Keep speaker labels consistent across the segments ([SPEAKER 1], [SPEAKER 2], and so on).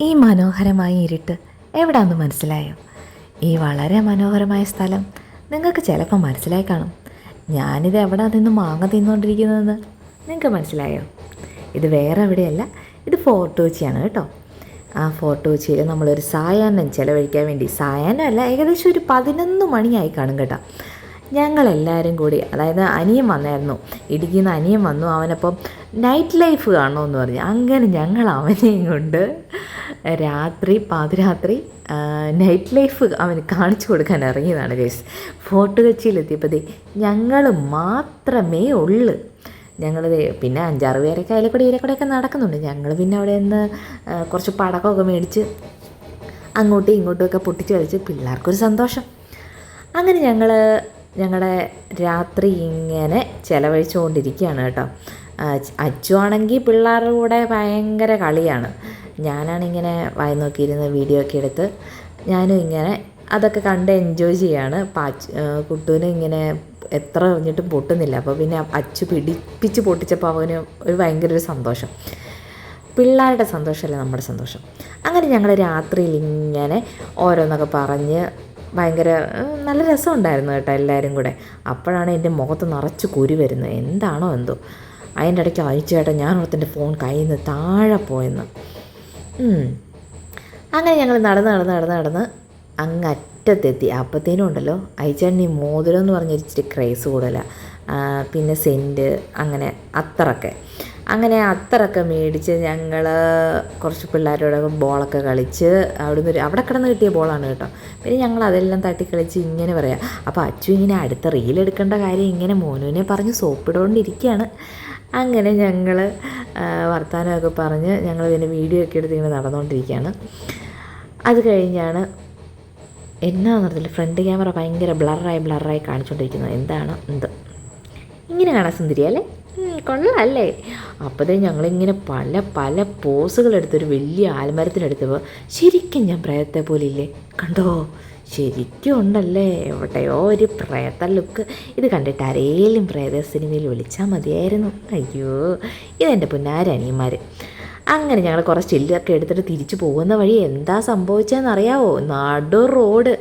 [SPEAKER 1] ഈ മനോഹരമായ ഇരുട്ട് എവിടാന്ന് മനസ്സിലായോ? ഈ വളരെ മനോഹരമായ സ്ഥലം നിങ്ങൾക്ക് ചിലപ്പോൾ മനസ്സിലായി കാണും. ഞാനിത് എവിടെ നിന്ന് മാങ്ങ തിന്നുകൊണ്ടിരിക്കുന്നതെന്ന് നിങ്ങൾക്ക് മനസ്സിലായോ? ഇത് വേറെ എവിടെയല്ല ഇത് ഫോർട്ട് കൊച്ചിയാണ് കേട്ടോ. ആ ഫോർട്ട് കൊച്ചിയിൽ നമ്മളൊരു സായാഹ്നം ചിലവഴിക്കാൻ വേണ്ടി സായാഹ്നം അല്ല ഏകദേശം ഒരു പതിനൊന്ന് മണിയായി കാണും കേട്ടോ. ഞങ്ങളെല്ലാവരും കൂടി അതായത് അനിയൻ വന്നായിരുന്നു ഇടുക്കിയിൽ നിന്ന് അനിയൻ വന്നു അവനപ്പം നൈറ്റ് ലൈഫ് കാണണമെന്ന് പറഞ്ഞു. അങ്ങനെ ഞങ്ങൾ അവനെയും കൊണ്ട് രാത്രി പാതിരാത്രി നൈറ്റ് ലൈഫ് അവന് കാണിച്ചു കൊടുക്കാൻ ഇറങ്ങിയതാണ് ഗൈസ്. ഫോർട്ട് കൊച്ചിയിലെത്തിയപ്പോഴത്തേ ഞങ്ങൾ മാത്രമേ ഉള്ളൂ. ഞങ്ങൾ പിന്നെ അഞ്ചാറ് പേരൊക്കെ അതിലേക്കൂടെ ഇതിലേക്കൂടെ ഒക്കെ നടക്കുന്നുണ്ട്. ഞങ്ങൾ പിന്നെ അവിടെ നിന്ന് കുറച്ച് പടക്കമൊക്കെ മേടിച്ച് അങ്ങോട്ടും ഇങ്ങോട്ടും ഒക്കെ പൊട്ടിച്ച് കളിച്ച് പിള്ളേർക്കൊരു സന്തോഷം. അങ്ങനെ ഞങ്ങൾ ഞങ്ങളുടെ രാത്രി ഇങ്ങനെ ചിലവഴിച്ചുകൊണ്ടിരിക്കുകയാണ് കേട്ടോ. അച്ചു ആണെങ്കിൽ പിള്ളേരുടെ കൂടെ ഭയങ്കര കളിയാണ്. ഞാനാണിങ്ങനെ വായി നോക്കിയിരുന്ന വീഡിയോ ഒക്കെ എടുത്ത് ഞാനും ഇങ്ങനെ അതൊക്കെ കണ്ട് എൻജോയ് ചെയ്യാണ്. പാച്ച് കുട്ടൂന് ഇങ്ങനെ എത്ര എറിഞ്ഞിട്ടും പൊട്ടുന്നില്ല. അപ്പോൾ പിന്നെ അച്ചു പിടിപ്പിച്ച് പൊട്ടിച്ചപ്പോൾ അവന് ഒരു ഭയങ്കര ഒരു സന്തോഷം. പിള്ളേരുടെ സന്തോഷമല്ല നമ്മുടെ സന്തോഷം? അങ്ങനെ ഞങ്ങൾ രാത്രിയിൽ ഇങ്ങനെ ഓരോന്നൊക്കെ പറഞ്ഞ് ഭയങ്കര നല്ല രസമുണ്ടായിരുന്നു കേട്ടോ എല്ലാവരും കൂടെ. അപ്പോഴാണ് എന്റെ മുഖത്ത് നിറച്ച് കുരു വരുന്നത്. എന്താണോ എന്തോ. അതിന്റെ ഇടയ്ക്ക് അയച്ചേട്ടാ ഞാൻ ഓർത്തിന്റെ ഫോൺ കയ്യിൽ നിന്ന് താഴെ പോയെന്ന്. അങ്ങനെ ഞങ്ങൾ നടന്ന് നടന്ന് നടന്ന് നടന്ന് അങ്ങ് അറ്റത്തെത്തി അപ്പത്തേനും ഉണ്ടല്ലോ അയച്ചേട്ടൻ ഈ മോതിരം എന്ന് പറഞ്ഞ ഇച്ചിരി ക്രേസ് കൂടുതലാണ് പിന്നെ സെന്റ് അങ്ങനെ അത്തറൊക്കെ അങ്ങനെ അത്തറൊക്കെ മേടിച്ച് ഞങ്ങൾ കുറച്ച് പിള്ളേരോടൊക്കെ ബോളൊക്കെ കളിച്ച് അവിടുന്ന് ഒരു അവിടെ കിടന്ന് കിട്ടിയ ബോളാണ് കേട്ടോ. പിന്നെ ഞങ്ങൾ അതെല്ലാം തട്ടി കളിച്ച് ഇങ്ങനെ പറയാം അപ്പോൾ അച്ചു ഇങ്ങനെ അടുത്ത റീൽ എടുക്കേണ്ട കാര്യം ഇങ്ങനെ മോനുവിനെ പറഞ്ഞ് സോപ്പിടുകൊണ്ടിരിക്കുകയാണ് അങ്ങനെ ഞങ്ങൾ വർത്തമാനമൊക്കെ പറഞ്ഞ് ഞങ്ങൾ ഇതിന്റെ വീഡിയോ ഒക്കെ എടുത്ത് ഇങ്ങനെ നടന്നുകൊണ്ടിരിക്കുകയാണ് അത് കഴിഞ്ഞാണ് എന്നാന്ന് പറഞ്ഞില്ല ഫ്രണ്ട് ക്യാമറ ഭയങ്കര ബ്ലറായി ബ്ലറായി കാണിച്ചുകൊണ്ടിരിക്കുന്നത് എന്താണ്? എന്ത്? ഇങ്ങനെ കാണാൻ സുന്ദരിയല്ലേ കൊള്ളാമല്ലേ അപ്പോഴേ ഞങ്ങളിങ്ങനെ പല പല പോസുകളെടുത്തൊരു വലിയ ആൽമരത്തിനെടുത്തപ്പോൾ ശരിക്കും ഞാൻ പ്രയത്തെ പോലെ ഇല്ലേ? കണ്ടോ? ശരിക്കും ഉണ്ടല്ലേ? എവിടെയോ ഒരു പ്രേത ലുക്ക്. ഇത് കണ്ടിട്ട് ആരേലും പ്രേത സിനിമയിൽ വിളിച്ചാൽ മതിയായിരുന്നു. അയ്യോ ഇതെന്റെ പുന്നാരനിയന്മാർ അങ്ങനെ ഞങ്ങൾ കുറച്ച് ചില്ലൊക്കെ എടുത്തിട്ട് തിരിച്ചു പോകുന്ന വഴി എന്താ സംഭവിച്ചതെന്നറിയാവോ നടു റോഡ്.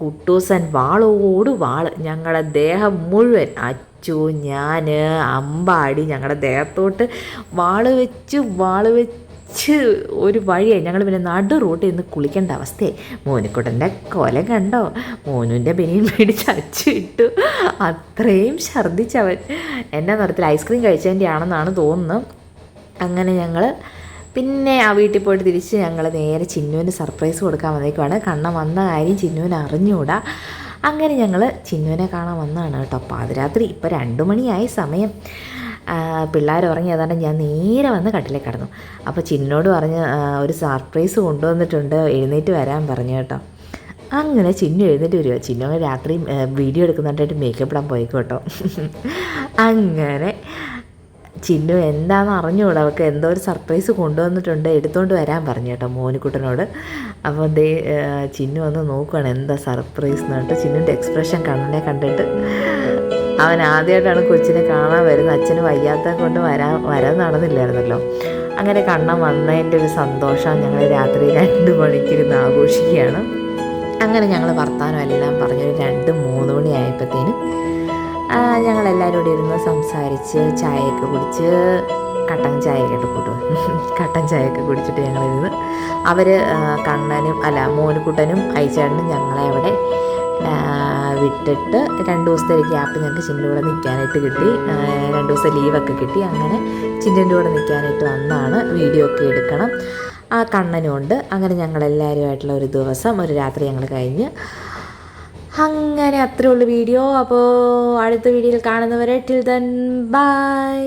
[SPEAKER 1] കുട്ടൂസൻ വാളോട് വാൾ. ഞങ്ങളുടെ ദേഹം മുഴുവൻ അച്ചു ഞാൻ അമ്പാടി ഞങ്ങളുടെ ദേഹത്തോട്ട് വാൾ വെച്ച് വാൾ വെച്ച് ഒരു വഴിയായി. ഞങ്ങൾ പിന്നെ നടു റോട്ടിൽ നിന്ന് കുളിക്കേണ്ട അവസ്ഥയായി. മോനിക്കുട്ടന്റെ കൊല കണ്ടോ? മോനുവിന്റെ ബനിയും മേടിച്ച് അച്ചിട്ടു അത്രയും ഛർദ്ദിച്ചവൻ. എന്റെ നിറത്തിൽ ഐസ്ക്രീം കഴിച്ചതിന്റെ ആണെന്നാണ് തോന്നുന്നത് അങ്ങനെ ഞങ്ങൾ പിന്നെ ആ വീട്ടിൽ പോയിട്ട് തിരിച്ച് ഞങ്ങൾ നേരെ ചിന്നുവിന് സർപ്രൈസ് കൊടുക്കാൻ വന്നേക്കുവാണ്. കണ്ണ വന്ന കാര്യം ചിന്നുവിന് അറിഞ്ഞുകൂടാ. അങ്ങനെ ഞങ്ങൾ ചിന്നുവിനെ കാണാൻ വന്നതാണ് കേട്ടോ. പാതിരാത്രി. ഇപ്പോൾ രണ്ട് മണിയായി സമയം. പിള്ളേർ ഉറങ്ങി അതാണ് ഞാൻ നേരെ വന്ന് കട്ടിലേ കിടന്നു. അപ്പോൾ ചിന്നോട് പറഞ്ഞ് ഒരു സർപ്രൈസ് കൊണ്ടുവന്നിട്ടുണ്ട് എഴുന്നേറ്റ് വരാൻ പറഞ്ഞു കേട്ടോ. അങ്ങനെ ചിന്നു എഴുന്നേറ്റ് വരിക. ചിന്നു രാത്രി വീഡിയോ എടുക്കുന്നതായിട്ട് മേക്കപ്പ് ഇടാൻ കേട്ടോ. അങ്ങനെ ചിന്നു എന്താണെന്ന് അറിഞ്ഞുകൂടാ. അവൾക്ക് എന്തോ ഒരു സർപ്രൈസ് കൊണ്ടുവന്നിട്ടുണ്ട് എടുത്തുകൊണ്ട് വരാൻ പറഞ്ഞു കേട്ടോ മോനിക്കുട്ടനോട് അപ്പോൾ ദേ ചിന്നു വന്ന് നോക്കുകയാണ് എന്താ സർപ്രൈസ് എന്ന് പറഞ്ഞിട്ട് ചിന്നുന്റെ എക്സ്പ്രഷൻ കണ്ണനെ കണ്ടിട്ട്. അവൻ ആദ്യമായിട്ടാണ് കൊച്ചിനെ കാണാൻ വരുന്നത്. അച്ഛന് വയ്യാത്ത കൊണ്ട് വരാൻ വരാൻ നടന്നില്ലായിരുന്നല്ലോ. അങ്ങനെ കണ്ണം വന്നതിന്റെ ഒരു സന്തോഷം ഞങ്ങൾ രാത്രി രണ്ട് മണിക്കിരുന്ന് ആഘോഷിക്കുകയാണ്. അങ്ങനെ ഞങ്ങൾ വർത്താനം എല്ലാം പറഞ്ഞൊരു രണ്ട് മൂന്ന് മണി ആയപ്പോഴത്തേനും ഞങ്ങളെല്ലാവരും കൂടി ഇരുന്ന് സംസാരിച്ച് ചായയൊക്കെ കുടിച്ച് കട്ടൻ ചായയൊക്കെ കൂട്ടും കട്ടൻ ചായയൊക്കെ കുടിച്ചിട്ട് ഞങ്ങളിരുന്ന് അവർ കണ്ണനും അല്ല മോനുകുട്ടനും അയച്ചേട്ടനും ഞങ്ങളെ അവിടെ വിട്ടിട്ട് രണ്ട് ദിവസത്തെ ഒരു ഗ്യാപ്പ് ഞങ്ങൾക്ക് ചിന്റെ കൂടെ നിൽക്കാനായിട്ട് കിട്ടി. രണ്ട് ദിവസം ലീവൊക്കെ കിട്ടി. അങ്ങനെ ചിന്റെ കൂടെ നിൽക്കാനായിട്ട് വന്നാണ് വീഡിയോ ഒക്കെ എടുക്കണം. ആ കണ്ണനും ഉണ്ട്. അങ്ങനെ ഞങ്ങളെല്ലാവരുമായിട്ടുള്ള ഒരു ദിവസം ഒരു രാത്രി ഞങ്ങൾ കഴിഞ്ഞ്. അങ്ങനെ അത്രേ ഉള്ളൂ വീഡിയോ അപ്പോൾ അടുത്ത വീഡിയോയിൽ കാണുന്നവരെ ടിൽ ദൻ ബൈ